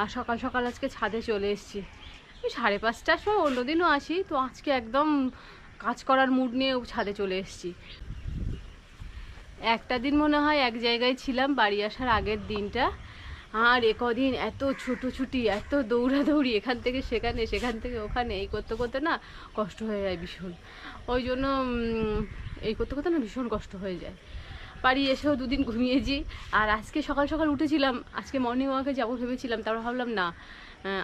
আর সকাল সকাল আজকে ছাদে চলে এসেছি। সাড়ে পাঁচটার সময় অন্যদিনও আসি, তো আজকে একদম কাজ করার মুড নিয়ে ছাদে চলে এসেছি। একটা দিন মনে হয় এক জায়গায় ছিলাম, বাড়ি আসার আগের দিনটা। আর এ কদিন এত ছুটোছুটি, এত দৌড়াদৌড়ি, এখান থেকে সেখানে, সেখান থেকে ওখানে, এই করতে করতে না কষ্ট হয়ে যায় ভীষণ। ওই জন্য এই করতে করতে না ভীষণ কষ্ট হয়ে যায়। বাড়ি এসেও দুদিন ঘুমিয়েছি। আর আজকে সকাল সকাল উঠেছিলাম, আজকে মর্নিং ওয়াকে যাব ভেবেছিলাম, তারপর ভাবলাম না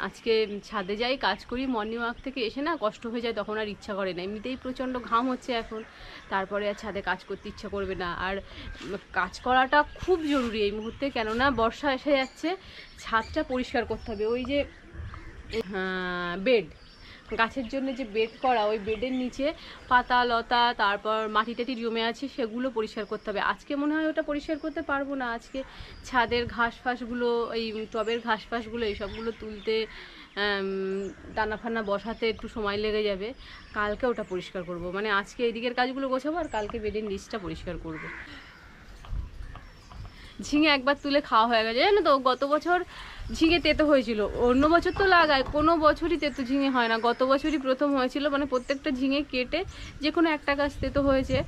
আজকে ছাদে যাই, কাজ করি মর্নিং ওয়াক থেকে এসে না কষ্ট হয়ে যায়, তখন আর ইচ্ছা করে না। এমনিতেই প্রচণ্ড ঘাম হচ্ছে এখন, তারপরে আর ছাদে কাজ করতে ইচ্ছা করবে না। আর কাজ করাটা খুব জরুরি এই মুহূর্তে, কেননা বর্ষা এসে যাচ্ছে, ছাদটা পরিষ্কার করতে হবে। ওই যে বেড গাছের জন্য যে বেড করা, ওই বেডের নিচে পাতা, লতা, তারপর মাটি টাটি জমে আছে সেগুলো পরিষ্কার করতে হবে। আজকে মনে হয় ওটা পরিষ্কার করতে পারব না। আজকে ছাদের ঘাস ফাঁসগুলো এই টবের ঘাস ফাঁসগুলো এইসবগুলো তুলতে দানা ফানা বসাতে একটু সময় লেগে যাবে। কালকে ওটা পরিষ্কার করব। মানে আজকে এদিকের কাজগুলো গোছাবো আর কালকে বেডের নিচটা পরিষ্কার করব। ঝিঙে একবার তুলে খাওয়া হয়ে গেছে। জানো তো, গত বছর ঝিঙে তেতো হয়েছিল। অন্য বছর তো লাগায়, কোনো বছরই তেতো ঝিঙে হয় না। গত বছরই প্রথম হয়েছিল মানে প্রত্যেকটা ঝিঙে কেটে যে কোনো একটা গাছ তেতো হয়েছে।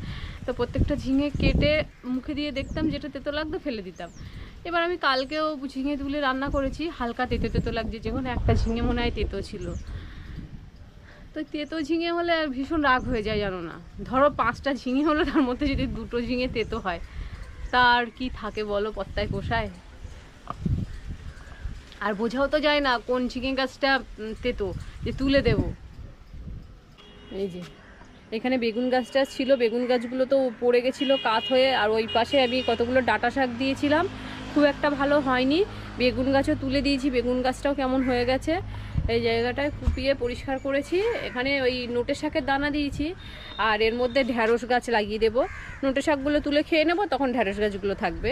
তো প্রত্যেকটা ঝিঙে কেটে মুখে দিয়ে দেখতাম যেটা তেতো লাগতো ফেলে দিতাম। এবার আমি কালকেও ঝিঙে তুলে রান্না করেছি, হালকা তেতো তেতো লাগছে, যে কোনো একটা ঝিঙে মনে হয় তেতো ছিল। তো তেতো ঝিঙে হলে ভীষণ রাগ হয়ে যায়, জানো না। ধরো পাঁচটা ঝিঙে হলো, তার মধ্যে যদি দুটো ঝিঙে তেতো হয়। তার কি থাকে বলো পত্তায়, কোষায়? আর বোঝাও তো যায় না কোন ঝিঙে গাছটা তেতো, যে তুলে দেব। এই যে, এখানে বেগুন গাছটা ছিল, বেগুন গাছগুলো তো পড়ে গেছিল কাত হয়ে, আর ওই পাশে আমি কতগুলো ডাটা শাক দিয়েছিলাম, খুব একটা ভালো হয়নি। বেগুন গাছও তুলে দিয়েছি, বেগুন গাছটাও কেমন হয়ে গেছে। এই জায়গাটায় কুপিয়ে পরিষ্কার করেছি। এখানে ওই নোটে শাকের দানা দিয়েছি। আর এর মধ্যে ঢ্যাঁড়স গাছ লাগিয়ে দেবো। নোটে শাকগুলো তুলে খেয়ে নেব, তখন ঢ্যাঁড়স গাছগুলো থাকবে।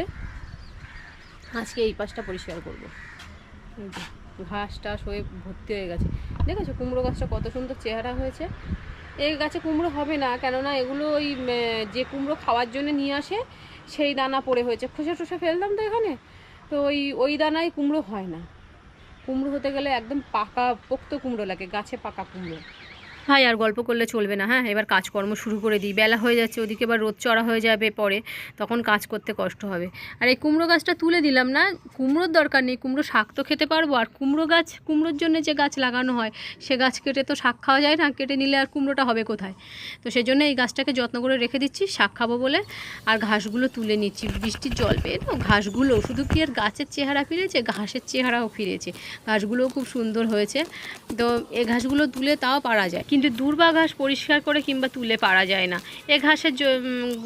আজকে এই পাশটা পরিষ্কার করব। ঘাস টাস হয়ে ভর্তি হয়ে গেছে। দেখেছ কুমড়ো গাছটা কত সুন্দর চেহারা হয়েছে? এই গাছে কুমড়ো হবে না, কেননা এগুলো ওই যে কুমড়ো খাওয়ার জন্য নিয়ে আসে, সেই দানা পড়ে হয়েছে। খোসা টোসা ফেললাম তো এখানে। তো ওই ওই দানায় কুমড়ো হয় না। কুমড়ো হতে গেলে একদম পাকা পোক্ত কুমড়ো লাগে গাছে পাকা কুমড়ো। ভাই আর গল্প করলে চলবে না। হ্যাঁ এবার কাজকর্ম শুরু করে দিই। বেলা হয়ে যাচ্ছে, ওদিকে এবার রোদ চড়া হয়ে যাবে পরে। তখন কাজ করতে কষ্ট হবে। আর এই কুমড়ো গাছটা তুলে দিলাম না, কুমড়োর দরকার নেই। কুমড়ো শাক তো খেতে পারব। আর কুমড়ো গাছ, কুমড়োর জন্য যে গাছ লাগানো হয়, সে গাছ কেটে তো শাক খাওয়া যায় না। কেটে নিলে আর কুমড়োটা হবে কোথায়? তো সেই জন্য এই গাছটাকে যত্ন করে রেখে দিচ্ছি, শাক খাব বলে। আর ঘাসগুলো তুলে নিচ্ছি। বৃষ্টির জল পেয়ে তো ঘাসগুলো, শুধু কি আর গাছের চেহারা ফিরেছে? ঘাসের চেহারাও ফিরেছে। ঘাসগুলোও খুব সুন্দর হয়েছে। তো এই ঘাসগুলো তুলে তাও পারা যায়। কিন্তু দূর্বা ঘাস পরিষ্কার করে কিংবা তুলে পারা যায় না। এ ঘাসের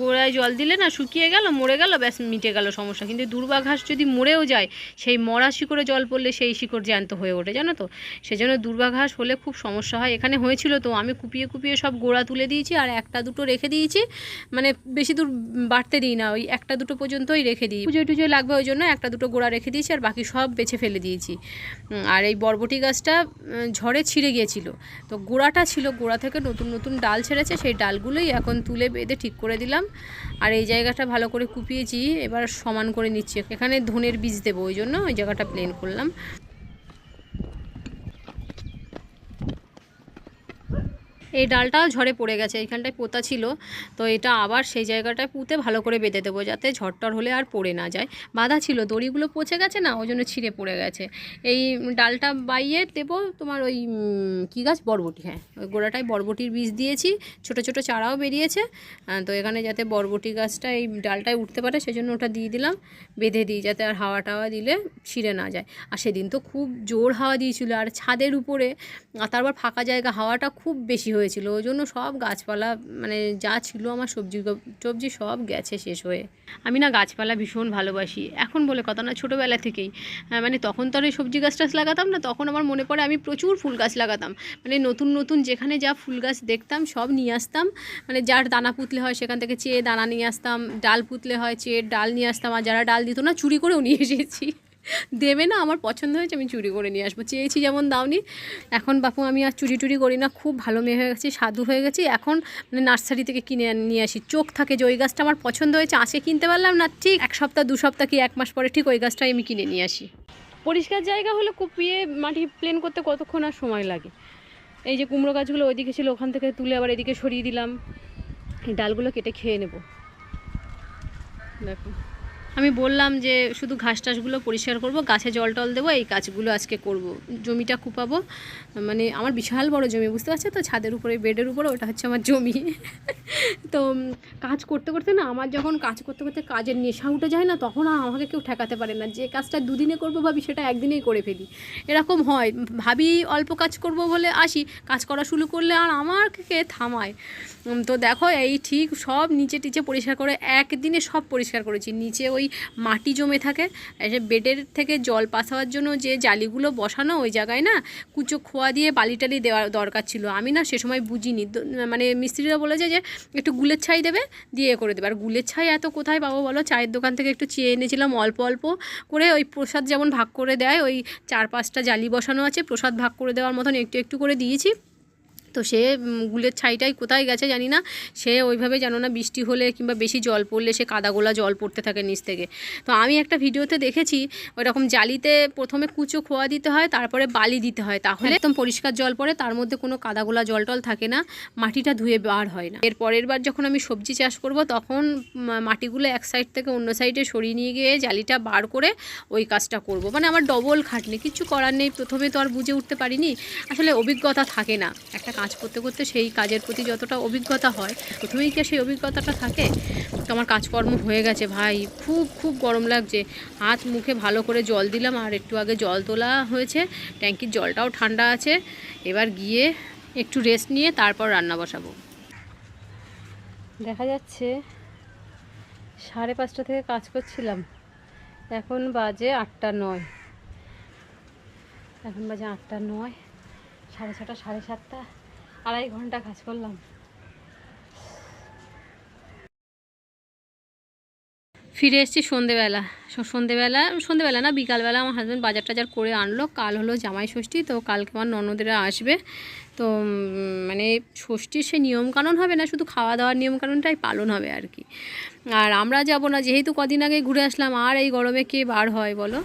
গোড়ায় জল দিলে না শুকিয়ে গেল, মরে গেল, ব্যাস মিটে গেল সমস্যা। কিন্তু দূর্বা ঘাস যদি মরেও যায়, সেই মরা শিকড়ে জল পড়লে সেই শিকড় জ্যান্ত হয়ে ওঠে, জানো তো? সেজন্য দূর্বা ঘাস হলে খুব সমস্যা হয়। এখানে হয়েছিল তো, আমি কুপিয়ে কুপিয়ে সব গোড়া তুলে দিয়েছি আর একটা দুটো রেখে দিয়েছি। মানে বেশি দূর বাড়তে দিই না, ওই একটা দুটো পর্যন্তই রেখে দিই। পুজোয় টুজোয় লাগবে ওই জন্য একটা দুটো গোড়া রেখে দিয়েছি আর বাকি সব বেছে ফেলে দিয়েছি। আর এই বরবটি গাছটা ঝড়ে ছিঁড়ে গিয়েছিল। তো গোড়াটা গোড়া থেকে নতুন নতুন ডাল ছেড়েছে, সেই ডালগুলোই এখন তুলে বেঁধে ঠিক করে দিলাম। আর এই জায়গাটা ভালো করে কুপিয়েছি, এবার সমান করে নিচ্ছি। এখানে ধনের বীজ দেবো, ওই জন্য ওই জায়গাটা প্লেন করলাম। এই ডালটাও ঝড়ে পড়ে গেছে, এইখানটায় পোতা ছিল। তো এটা আবার সেই জায়গাটায় পুঁতে ভালো করে বেঁধে দেবো যাতে ঝড়টর হলে আর পড়ে না যায়। বাঁধা ছিল, দড়িগুলো পচে গেছে না, ওই জন্য ছিঁড়ে পড়ে গেছে। এই ডালটা বাইয়ে দেবো তোমার ওই কী গাছ? বরবটি হ্যাঁ। ওই গোড়াটায় বরবটির বীজ দিয়েছি, ছোট ছোট চারাও বেরিয়েছে। তো এখানে যাতে বরবটি গাছটা এই ডালটায় উঠতে পারে, সেজন্য ওটা দিয়ে দিলাম, বেঁধে দিই যাতে আর হাওয়া টাওয়া দিলে ছিঁড়ে না যায়। আর সেদিন তো খুব জোর হাওয়া দিয়েছিল, আর ছাদের উপরে তারপর ফাঁকা জায়গা, হাওয়াটা খুব বেশি হয়েছিল ওই জন্য সব গাছপালা মানে যা ছিল আমার সবজি সবজি সব গেছে শেষ হয়ে। আমি না গাছপালা ভীষণ ভালোবাসি। এখন বলে কথা না, ছোটোবেলা থেকেই। মানে তখন তো আর এই সবজি গাছ টাছ লাগাতাম না, তখন আমার মনে পড়ে আমি প্রচুর ফুল গাছ লাগাতাম। মানে নতুন নতুন যেখানে যা ফুল গাছ দেখতাম, সব নিয়ে আসতাম। মানে যার দানা পুতলে হয় সেখান থেকে চেয়ে দানা নিয়ে আসতাম, ডাল পুতলে হয় চেয়ে ডাল নিয়ে আসতাম, আর যারা ডাল দিত না, চুরি করেও নিয়ে এসেছি। দেবে না, আমার পছন্দ হয়েছে, আমি চুরি করে নিয়ে আসব। চেয়েছি যেমন দাওনি, এখন বাপু আমি আর চুরি টুরি করি না, খুব ভালো মেয়ে হয়ে গেছি, সাধু হয়ে গেছি, এখন মানে নার্সারি থেকে কিনে নিয়ে আসি। চোখ থাকে যে ওই গাছটা আমার পছন্দ হয়েছে আজকে কিনতে পারলাম না, ঠিক এক সপ্তাহ, দু সপ্তাহ কি এক মাস পরে ঠিক ওই গাছটাই আমি কিনে নিয়ে আসি। পরিষ্কার জায়গা হলে কুপিয়ে মাটি প্লেন করতে কতক্ষণ আর সময় লাগে? এই যে কুমড়ো গাছগুলো ওইদিকে ছিল, ওখান থেকে তুলে আবার এদিকে সরিয়ে দিলাম ডালগুলো কেটে খেয়ে নেব। দেখো। আমি বললাম যে শুধু ঘাস টাসগুলো পরিষ্কার করব, গাছে জল টল দেবো, এই কাজগুলো আজকে করব। জমিটা কুপাবো। মানে আমার বিশাল বড় জমি, বুঝতে পারছ তো? ছাদের উপরে, বেডের উপরে, ওটা হচ্ছে আমার জমি। তো কাজ করতে করতে না, আমার যখন কাজ করতে করতে কাজের নেশা উঠে যায় না, তখন আর আমাকে কেউ ঠেকাতে পারে না। যে কাজটা দুদিনে করব ভাবি, সেটা একদিনেই করে ফেলি। এরকম হয়। ভাবি অল্প কাজ করব বলে আসি, কাজ করা শুরু করলে আর আমাকে থামায়। তো দেখো, এই ঠিক সব নিচে টিচে পরিষ্কার করে, একদিনে সব পরিষ্কার করেছি। নিচে ওই মাটি জমে থাকে বেডের থেকে জল পাস হওয়ার জন্য যে জালিগুলো বসানো ওই জায়গায় না কুচো খোয়া দিয়ে বালি টালি দেওয়ার দরকার ছিল। আমি না সে সময় বুঝিনি। মানে মিস্ত্রিরা বলেছে যে একটু গুলের ছাই দেবে, দিয়ে করে দেবে। আর গুলের ছাই এত কোথায় পাবো বলো? চায়ের দোকান থেকে একটু চেয়ে এনেছিলাম অল্প অল্প করে। ওই প্রসাদ যেমন ভাগ করে দেয়, ওই চার পাঁচটা জালি বসানো আছে, প্রসাদ ভাগ করে দেওয়ার মতন একটু একটু করে দিয়েছি। তো সে গুলের ছাইটাই কোথায় গেছে জানি না। সে ওইভাবে জানো না বৃষ্টি হলে কিংবা বেশি জল পড়লে সে কাদাগোলা জল পড়তে থাকে নিচ থেকে। তো আমি একটা ভিডিওতে দেখেছি, ওইরকম জালিতে প্রথমে কুচো খোয়া দিতে হয়, তারপরে বালি দিতে হয়। তাহলে একদম পরিষ্কার জল পড়ে, তার মধ্যে কোনো কাদাগোলা জল টল থাকে না, মাটিটা ধুয়ে বার হয় না। এর পরের বার যখন আমি সবজি চাষ করব, তখন মাটিগুলো এক সাইড থেকে অন্য সাইডে সরিয়ে নিয়ে গিয়ে জালিটা বার করে ওই কাজটা করব। মানে আমার ডবল খাটনি, কিছু করার নেই, প্রথমে তো আর বুঝে উঠতে পারিনি। আসলে অভিজ্ঞতা থাকে না। একটা কাজ করতে করতে সেই কাজের প্রতি যতটা অভিজ্ঞতা হয়, প্রথমেই কি সেই অভিজ্ঞতাটা থাকে? তো আমার কাজকর্ম হয়ে গেছে ভাই। খুব খুব গরম লাগছে। হাত মুখে ভালো করে জল দিলাম আর একটু আগে জল তোলা হয়েছে। ট্যাঙ্কির জলটাও ঠান্ডা আছে। এবার গিয়ে একটু রেস্ট নিয়ে তারপর রান্না বসাবো। দেখা যাচ্ছে সাড়ে পাঁচটা থেকে কাজ করছিলাম। এখন বাজে আটটা নয়। এখন বাজে আটটা নয়, সাড়ে ছটা, সাড়ে সাতটা। আড়াই ঘণ্টা কাজ করলাম। ফিরে এসেছি সন্ধেবেলা। সন্ধেবেলা সন্ধেবেলা না, বিকালবেলা আমার হাজব্যান্ড বাজার টাজার করে আনলো। কাল হলো জামাই ষষ্ঠী, তো কালকে আমার ননদেরা আসবে। তো মানে ষষ্ঠীর সে নিয়মকানুন হবে না, শুধু খাওয়া দাওয়ার নিয়মকানুনটাই পালন হবে আর কি। আর আমরা যাব না, যেহেতু কদিন আগে ঘুরে আসলাম, আর এই গরমে কে বার হয় বলো?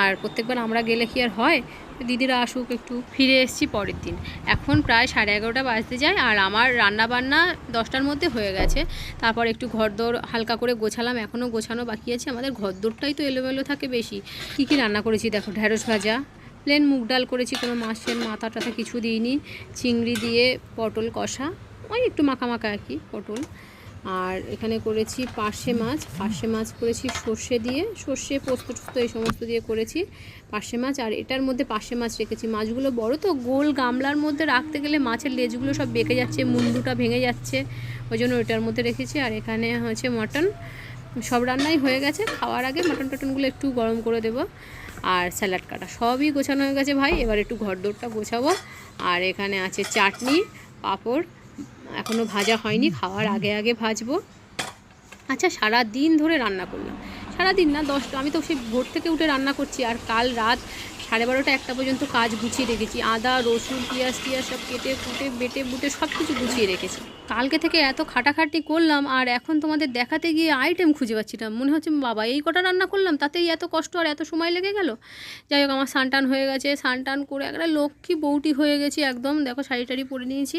আর প্রত্যেকবার আমরা গেলে কি আর হয়? দিদিরা আসুক, একটু ফিরে এসেছি পরের দিন। এখন প্রায় সাড়ে এগারোটা বাজতে যায় আর আমার রান্না বান্না দশটার মধ্যে হয়ে গেছে। তারপর একটু ঘরদোর হালকা করে গোছালাম, এখনও গোছানো বাকি আছে। আমাদের ঘরদোরটাই তো এলোমেলো থাকে বেশি। কী কী রান্না করেছি দেখো ঢ্যাঁড়স ভাজা প্লেন মুগ ডাল করেছি, কোনো মাছের মাথা টাথা কিছু দিইনি, চিংড়ি দিয়ে পটল কষা, ওই একটু মাখা মাখা আর কি, পটল। আর এখানে করেছি পার্শে মাছ। পার্শে মাছ করেছি সর্ষে দিয়ে। সর্ষে, পোস্ত টোস্ত এই সমস্ত দিয়ে করেছি পার্শে মাছ। আর এটার মধ্যে পার্শে মাছ রেখেছি। মাছগুলো বড় তো, গোল গামলার মধ্যে রাখতে গেলে মাছের লেজগুলো সব বেঁকে যাচ্ছে, মুন্ডুটা ভেঙে যাচ্ছে। ওই জন্য ওটার মধ্যে রেখেছি। আর এখানে হচ্ছে মটন। সব রান্নাই হয়ে গেছে। খাওয়ার আগে মটন টটনগুলো একটু গরম করে দেবো। আর স্যালাড কাটা সবই গোছানো হয়ে গেছে ভাই। এবার একটু ঘরদোরটা গোছাবো। আর এখানে আছে চাটনি, পাঁপড় এখনও ভাজা হয়নি, খাওয়ার আগে আগে ভাজবো। আচ্ছা সারা দিন ধরে রান্না করলাম। সারা দিন না, দশটা, আমি তো সেই ভোর থেকে উঠে রান্না করছি, আর কাল রাত সাড়ে বারোটা একটা পর্যন্ত কাজ গুছিয়ে রেখেছি। আদা, রসুন, পেঁয়াজ টিয়াজ সব কেটে, কুটে, বেটে, বুটে সব কিছু গুছিয়ে রেখেছি। কালকে থেকে এত খাটাখাটি করলাম, আর এখন তোমাদের দেখাতে গিয়ে আইটেম খুঁজে পাচ্ছি না। মনে হচ্ছে, বাবা, এই কটা রান্না করলাম, তাতেই এত কষ্ট আর এত সময় লেগে গেল? যাই হোক, আমার সানটান হয়ে গেছে। সানটান করে একটা লক্ষ্মী বউটি হয়ে গেছি, একদম, দেখো, শাড়ি টাড়ি পরে নিয়েছি।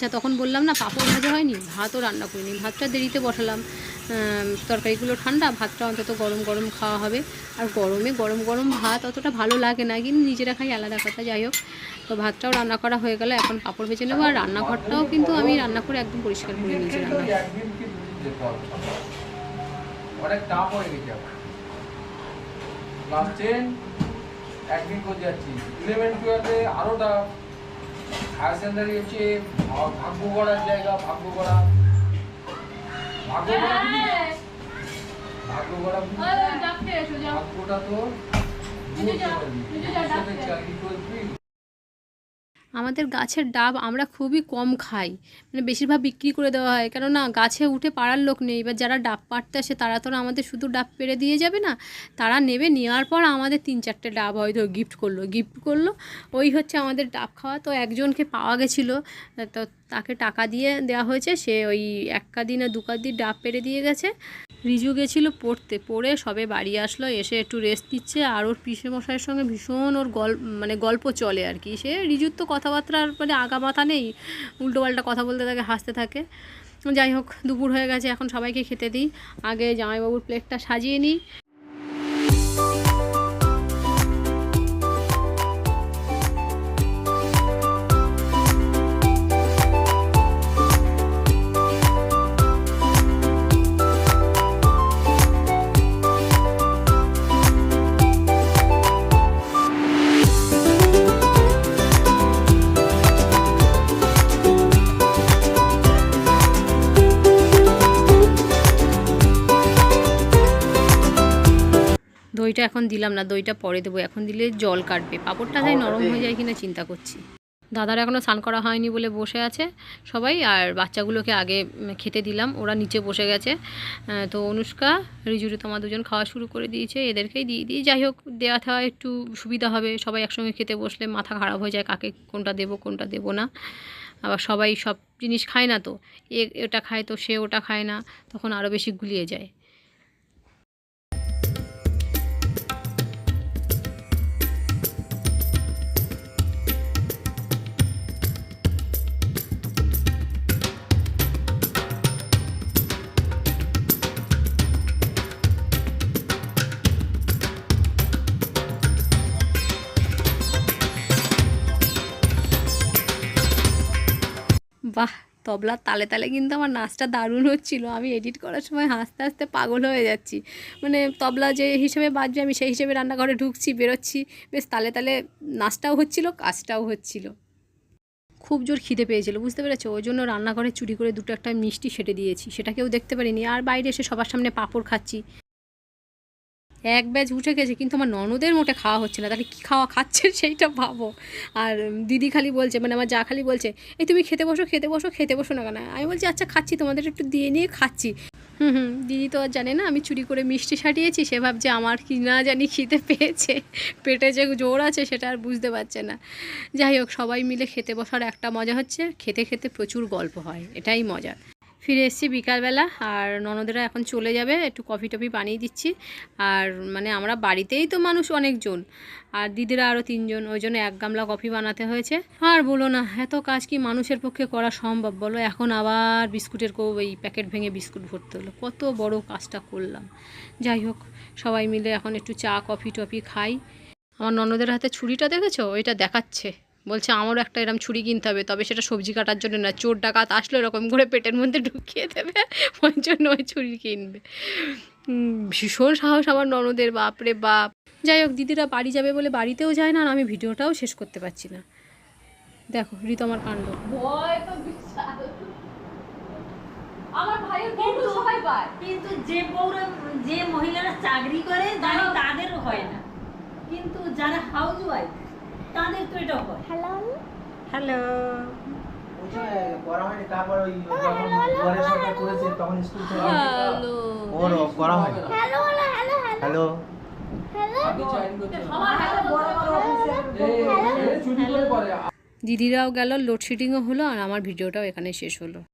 আচ্ছা তখন বললাম, না, পাঁপড় ভাজা হয়নি, ভাতও রান্না করিনি, ভাতটা দেরিতে বসালাম। তরকারিগুলো ঠান্ডা, ভাতটা অন্তত গরম গরম খাওয়া হবে। আর গরমে গরম গরম ভাত অতটা ভালো লাগে না, কিন্তু নিজেরা খাই, আলাদা কথা, যাই হোক। তো ভাতটাও রান্না করা হয়ে গেল, এখন পাঁপড় ভেজে নেব। আর রান্নাঘরটাও কিন্তু আমি রান্না করে একদম পরিষ্কার করে নিয়েছি রান্না অনেক হায়ার সেকেন্ডারি হচ্ছে ভাগ্য করার জায়গা ভাগ্য করা ভাগ্য ভাগ্য করা ভাগ্যটা তো বুঝতে পারবি চাকরি করবি। আমাদের গাছের ডাব আমরা খুবই কম খাই। মানে বেশিরভাগ বিক্রি করে দেওয়া হয়। কেননা গাছে উঠে পাড়ার লোক নেই। এবার যারা ডাব পাড়তে আসে, তারা তো আর আমাদের শুধু ডাব পেড়ে দিয়ে যাবে না, তারা নেবে। নেওয়ার পর আমাদের তিন চারটে ডাব হয়তো গিফট করল। গিফট করল, ওই হচ্ছে আমাদের ডাব খাওয়া। তো একজনকে পাওয়া গেছিল, তো তাকে টাকা দিয়ে দেওয়া হয়েছে। সে ওই একটা দিনে দুকার দিন ডাব পেড়ে দিয়ে গেছে। রিজু গেছিল পড়তে। পড়ে সবে বাড়ি আসলো, এসে একটু রেস্ট নিচ্ছে আর ওর পিসে মশাইয়ের সঙ্গে ভীষণ ওর গল্প মানে গল্প চলে আর কি। সে রিজুর তো কথাবার্তার মানে আগা মাথা নেই, উল্টোপাল্টা কথা বলতে থাকে, হাসতে থাকে। যাই হোক, দুপুর হয়ে গেছে, এখন সবাইকে খেতে দিই। আগে জামাইবাবুর প্লেটটা সাজিয়ে নিই। দইটা এখন দিলাম না দইটা পরে দেবো। এখন দিলে জল কাটবে। পাঁপড়টা তাই নরম হয়ে যায় কিনা চিন্তা করছি। দাদার এখনও স্নান করা হয়নি বলে বসে আছে সবাই আর বাচ্চাগুলোকে আগে খেতে দিলাম। ওরা নিচে বসে গেছে। তো অনুষ্কা রিজুরি তোমার দুজন খাওয়া শুরু করে দিয়েছে এদেরকেই দিয়ে দিই যাই হোক দেওয়া থাওয়া একটু সুবিধা হবে। সবাই একসঙ্গে খেতে বসলে মাথা খারাপ হয়ে যায় কাকে কোনটা দেবো কোনটা দেবো না। আবার সবাই সব জিনিস খায় না তো এ এটা খায় তো সে ওটা খায় না তখন আরও বেশি গুলিয়ে যায়। বাহ তবলার তালে তালে কিন্তু আমার নাচটা দারুণ হচ্ছিল। আমি এডিট করার সময় হাসতে হাসতে পাগল হয়ে যাচ্ছি। মানে তবলা যে হিসেবে বাজবে, আমি সেই হিসেবে রান্নাঘরে ঢুকছি, বেরোচ্ছি, বেশ তালে তালে নাচটাও হচ্ছিল, কাজটাও হচ্ছিল। খুব জোর খিদে পেয়েছিল, বুঝতে পেরেছ? ওই জন্য রান্নাঘরে চুরি করে দুটো একটা মিষ্টি সেটে দিয়েছি সেটা কেউ দেখতে পারিনি। আর বাইরে এসে সবার সামনে পাঁপড় খাচ্ছি। এক ব্যাচ উঠে গেছে, কিন্তু আমার ননদের মোটে খাওয়া হচ্ছে না। তাহলে কী খাওয়া খাচ্ছে সেইটা ভাবো। আর দিদি খালি বলছে মানে আমার যা খালি বলছে, এই তুমি খেতে বসো খেতে বসো খেতে বসো না কেন? আমি বলছি আচ্ছা খাচ্ছি, তোমাদের একটু দিয়ে নিয়ে খাচ্ছি। হুম হুম, দিদি তো আর জানে না, আমি চুরি করে মিষ্টি সাটিয়েছি, সে ভাবছে আমার কি না জানি খিদে পেয়েছে, পেটে যে জোর আছে সেটা আর বুঝতে পারছে না। যাই হোক, সবাই মিলে খেতে বসার একটা মজা হচ্ছে, খেতে খেতে প্রচুর গল্প হয়, এটাই মজা। ফিরে এসেছি বিকালবেলা আর ননদেরা এখন চলে যাবে, একটু কফি টফি বানিয়ে দিচ্ছি। আর মানে আমরা বাড়িতেই তো মানুষ অনেকজন, আর দিদিরা আরও তিনজন, ওই জন্য এক গামলা কফি বানাতে হয়েছে। আর বলো না, এত কাজ কি মানুষের পক্ষে করা সম্ভব বলো? এখন আবার বিস্কুটের কো ওই প্যাকেট ভেঙে বিস্কুট ভরতে হলো। কত বড় কাজটা করলাম। যাই হোক, সবাই মিলে এখন একটু চা কফি টফি খাই। আমার ননদের হাতে ছুরিটা দেখেছ? ওইটা দেখাচ্ছে। বলছে আমারও একটা এরম ছুরি কিনতে হবে তবে সেটা সবজি কাটার জন্য না চোর ডাকাত আসলে এরকম করে পেটের মধ্যে ঢুকিয়ে দেবে ওই জন্য ওই ছুরি কিনবে। ভীষণ সাহস আমার ননদের বাপরে বাপ। যাই হোক দিদিরা বাড়ি যাবে বলে বাড়িতেও যায় না আর আমি ভিডিওটাও শেষ করতে পারছি না। দেখো ঋতু আমার কাণ্ড। আমার ভাইয়ের কিন্তু সবাই পায়। কিন্তু যে বউরা যে মহিলারা চাকরি করে জানি তাদেরও হয় না। কিন্তু যারা হাউস ওয়াইফ তাদের তো এটা হয়। হ্যালো হ্যালো হয় হ্যালো দিদিরাও গেল লোডশেডিংও হলো আর আমার ভিডিওটাও এখানে শেষ হলো।